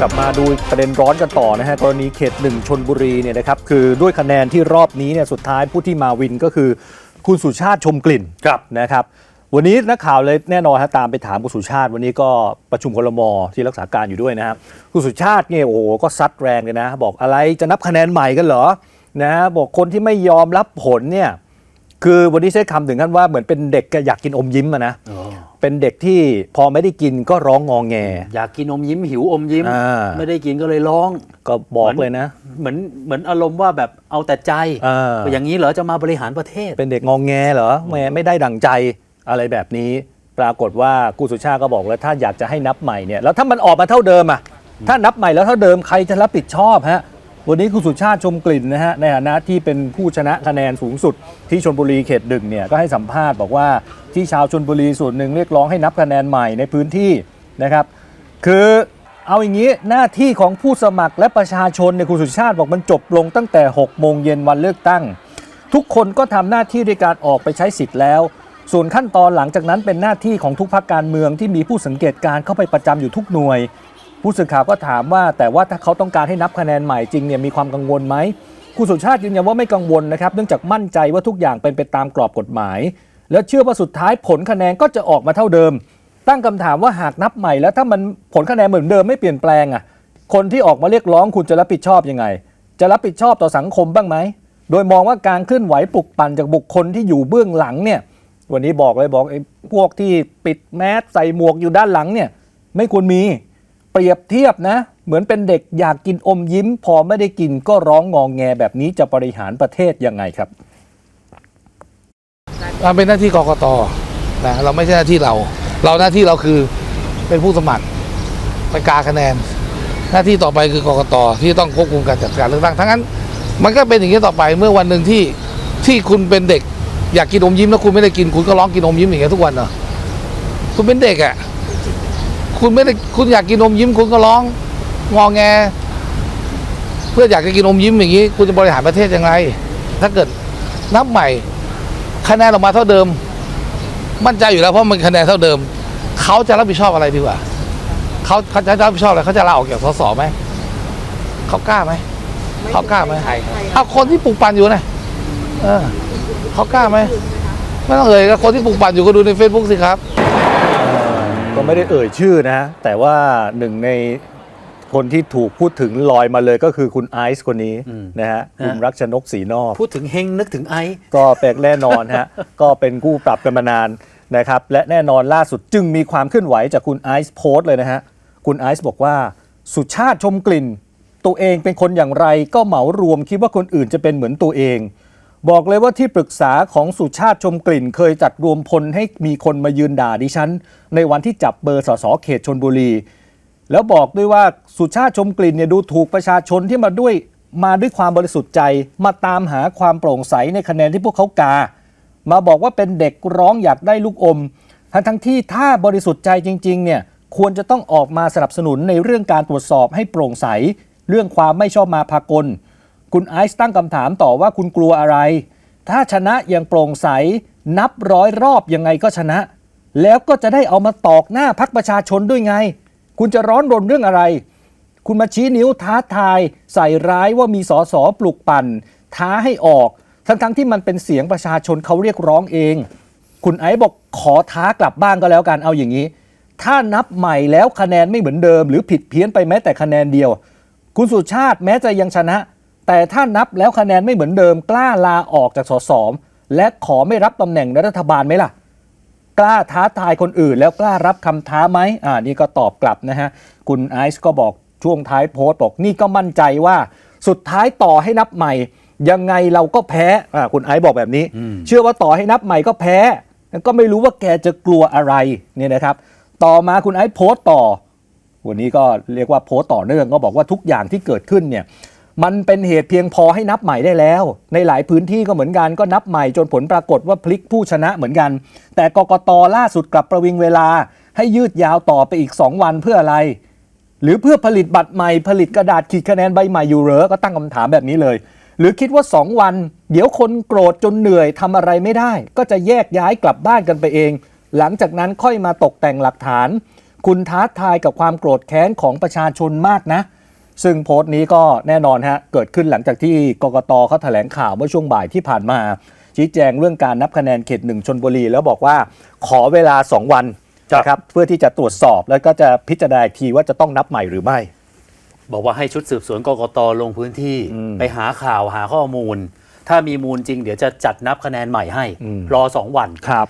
กลับมาดูประเด็นร้อนกันต่อนะฮะกรณีเขตหนึ่งชนบุรีเนี่ยนะครับคือด้วยคะแนนที่รอบนี้เนี่ยสุดท้ายผู้ที่มาวินก็คือ คุณสุชาติชมกลิ่นครับนะครับ วันนี้นักข่าวเลยแน่นอนฮะตามไปถามคุณสุชาติ วันนี้ก็ประชุมคลมที่รักษาการอยู่ด้วยนะครับคุณสุชาติเนี่ยโอ้โหก็ซัดแรงเลยนะ บอกอะไรจะนับคะแนนใหม่กันเหรอนะฮะบอกคนที่ไม่ยอมรับผลเนี่ย คือวันนี้ใช้คำถึงขั้นว่าเหมือนเป็นเด็กก็อยากกินอมยิ้มอะนะเป็นเด็กที่พอไม่ได้กินก็ร้องงองแง อยากกินอมยิ้มหิวอมยิ้ม อ่า ไม่ได้กินก็เลยร้อง ก็บอกเลยนะเหมือนเหมือนอารมณ์ว่าแบบเอาแต่ใจอ่าก็อย่างนี้เหรอจะมาบริหารประเทศ เป็นเด็กงองแงเหรอแหมไม่ได้ดั่งใจอะไรแบบนี้ ปรากฏว่ากูสุชาติก็บอกแล้วถ้าอยากจะให้นับใหม่เนี่ยแล้วถ้ามันออกมาเท่าเดิมอะถ้านับใหม่แล้วเท่าเดิมใครจะรับผิดชอบฮะ วันนี้คุณสุชาติชมกลิ่นนะฮะในฐานะที่เป็นผู้ชนะคะแนนสูงสุดที่ชนบุรีเขตหนึ่งเนี่ยก็ให้สัมภาษณ์บอกว่าที่ชาวชนบุรีส่วนหนึ่งเรียกร้องให้นับคะแนนใหม่ในพื้นที่นะครับ คือเอาอย่างนี้หน้าที่ของผู้สมัครและประชาชนเนี่ยคุณสุชาติบอกมันจบลงตั้งแต่ 6 โมงเย็นวันเลือกตั้ง ทุกคนก็ทำหน้าที่ด้วยการออกไปใช้สิทธิ์แล้ว ส่วนขั้นตอนหลังจากนั้นเป็นหน้าที่ของทุกพักการเมืองที่มีผู้สังเกตการณ์เข้าไปประจำอยู่ทุกหน่วย ผู้สื่อข่าวก็ถามว่า แต่ว่าถ้าเขาต้องการให้นับคะแนนใหม่จริงเนี่ยมีความกังวลไหมคุณสุชาติยืนยันว่าไม่กังวลนะครับ เนื่องจากมั่นใจว่าทุกอย่างเป็นไปตามกรอบกฎหมาย แล้วเชื่อว่าสุดท้ายผลคะแนนก็จะออกมาเท่าเดิม ตั้งคำถามว่าหากนับใหม่แล้วถ้ามันผลคะแนนเหมือนเดิมไม่เปลี่ยนแปลงอะ คนที่ออกมาเรียกร้องคุณจะรับผิดชอบยังไง จะรับผิดชอบต่อสังคมบ้างไหม โดยมองว่าการเคลื่อนไหวปลุกปั่นจากบุคคลที่อยู่เบื้องหลังเนี่ย วันนี้บอกเลยบอกไอ้พวกที่ปิดแมสใส่หมวกอยู่ด้านหลังเนี่ย ไม่ควรมี เปรียบเทียบนะ เหมือนเป็นเด็กอยากกินอมยิ้ม พอไม่ได้กินก็ร้องงองแงแบบนี้จะบริหารประเทศยังไงครับมันเป็นหน้าที่กกตนะเราไม่ใช่หน้าที่เรา เราหน้าที่เราคือเป็นผู้สมัครไปกาคะแนน หน้าที่ต่อไปคือกกตที่ต้องควบคุมการจัดการเลือกตั้งทั้งนั้น มันก็เป็นอย่างนี้ต่อไปเมื่อวันหนึ่งที่ที่คุณเป็นเด็ก อยากกินอมยิ้มแล้วคุณไม่ได้กินคุณก็ร้องกินอมยิ้มอย่างเงี้ยทุกวันเหรอคุณเป็นเด็กอะ คุณไม่ได้คุณอยากกินอมยิ้มคุณก็ร้องงอแง เพื่ออยากจะกินอมยิ้มอย่างนี้ คุณจะบริหารประเทศยังไง ถ้าเกิดนับใหม่คะแนนออกมาเท่าเดิม มั่นใจอยู่แล้วเพราะมันคะแนนเท่าเดิม เขาจะรับผิดชอบอะไรดีกว่าเขาเขาจะรับผิดชอบอะไรเขาจะลาออกจากสสไหมเขากล้าไหมเขากล้าไหมเอาคนที่ปลูกปั่นอยู่นะเออเขากล้าไหมไม่ต้องเอ่ยก็คนที่ปลูกปั่นอยู่ก็ดูใน Facebook สิครับ ก็ไม่ได้เอ่ยชื่อนะ แต่ว่าหนึ่งในคนที่ถูกพูดถึงลอยมาเลยก็คือคุณไอซ์คนนี้อืมนะฮะคุณฮะรักชนกศรีนอกพูดถึงเฮงนึกถึงไอซ์ก็เป็นแน่นอนฮะ ก็เป็นคู่ปรับกันมานานนะครับ และแน่นอนล่าสุดจึงมีความเคลื่อนไหวจากคุณไอซ์โพสต์เลยนะฮะ คุณไอซ์บอกว่าสุชาติชมกลิ่น ตัวเองเป็นคนอย่างไรก็เหมารวมคิดว่าคนอื่นจะเป็นเหมือนตัวเอง บอกเลยว่าที่ปรึกษาของสุชาติชมกลิ่น เคยจัดรวมพลให้มีคนมายืนด่าดิฉัน ในวันที่จับเบอร์สสเขตชนบุรี แล้วบอกด้วยว่าสุชาติชมกลิ่นเนี่ยดูถูกประชาชนที่มาด้วยมาด้วยความบริสุทธิ์ใจ มาตามหาความโปร่งใสในคะแนนที่พวกเขากา มาบอกว่าเป็นเด็กร้องอยากได้ลูกอม ทั้งทั้งที่ถ้าบริสุทธิ์ใจจริง ๆ เนี่ยควรจะต้องออกมาสนับสนุนในเรื่องการตรวจสอบให้โปร่งใส เรื่องความไม่ชอบมาพากล คุณไอซ์ตั้งคำถามต่อว่าคุณกลัวอะไร ถ้าชนะอย่างโปร่งใส นับร้อยรอบยังไงก็ชนะ แล้วก็จะได้เอามาตอกหน้าพักประชาชนด้วยไง คุณจะร้อนรนเรื่องอะไร คุณมาชี้นิ้วท้าทาย ใส่ร้ายว่ามีสอสอปลุกปั่น ท้าให้ออก ทั้งๆที่มันเป็นเสียงประชาชนเขาเรียกร้องเอง คุณไอซ์บอกขอท้ากลับบ้านก็แล้วกันเอาอย่างนี้ ถ้านับใหม่แล้วคะแนนไม่เหมือนเดิม หรือผิดเพี้ยนไปแม้แต่คะแนนเดียว คุณสุชาติแม้จะยังชนะ แต่ถ้านับแล้วคะแนนไม่เหมือนเดิม กล้าลาออกจากสสและขอไม่รับตำแหน่งในรัฐบาลไหมล่ะ กล้าท้าทายคนอื่น แล้วกล้ารับคำท้าไหมอ่านี่ก็ตอบกลับนะฮะ คุณไอซ์ก็บอกช่วงท้ายโพสต์บอกนี่ก็มั่นใจว่าสุดท้ายต่อให้นับใหม่ ยังไงเราก็แพ้อ่าคุณไอซ์บอกแบบนี้ เชื่อว่าต่อให้นับใหม่ก็แพ้ก็ไม่รู้ว่าแกจะกลัวอะไรเนี่ยนะครับ ต่อมาคุณไอซ์โพสต์ต่อ วันนี้ก็เรียกว่าโพสต์ต่อเนื่องก็บอกว่าทุกอย่างที่เกิดขึ้นเนี่ย มันเป็นเหตุเพียงพอให้นับใหม่ได้แล้ว ในหลายพื้นที่ก็เหมือนกันก็นับใหม่จนผลปรากฏว่าพลิกผู้ชนะเหมือนกัน แต่กกตล่าสุดกลับประวิงเวลา ให้ยืดยาวต่อไปอีก 2 วันเพื่ออะไร หรือเพื่อผลิตบัตรใหม่ผลิตกระดาษขีดคะแนนใบใหม่อยู่เหรอก็ตั้งคำถามแบบนี้เลย หรือคิดว่า 2 วัน เดี๋ยวคนโกรธจนเหนื่อยทำอะไรไม่ได้ ก็จะแยกย้ายกลับบ้านกันไปเอง หลังจากนั้นค่อยมาตกแต่งหลักฐาน คุณท้าทายกับความโกรธแค้นของประชาชนมากนะ ซึ่งโพสต์นี้ก็แน่นอนฮะเกิดขึ้นหลังจากที่กกตเขาแถลงข่าวเมื่อช่วงบ่ายที่ผ่านมา ชี้แจงเรื่องการนับคะแนนเขตหนึ่งชนบุรี แล้วบอกว่าขอเวลา 2 วันนะครับเพื่อที่จะตรวจสอบแล้วก็จะพิจารณาอีกทีว่าจะต้องนับใหม่หรือไม่ บอกว่าให้ชุดสืบสวนกกตลงพื้นที่อืมไปหาข่าวหาข้อมูล ถ้ามีมูลจริง เดี๋ยวจะจัดนับคะแนนใหม่ให้อืมรอสองวันครับ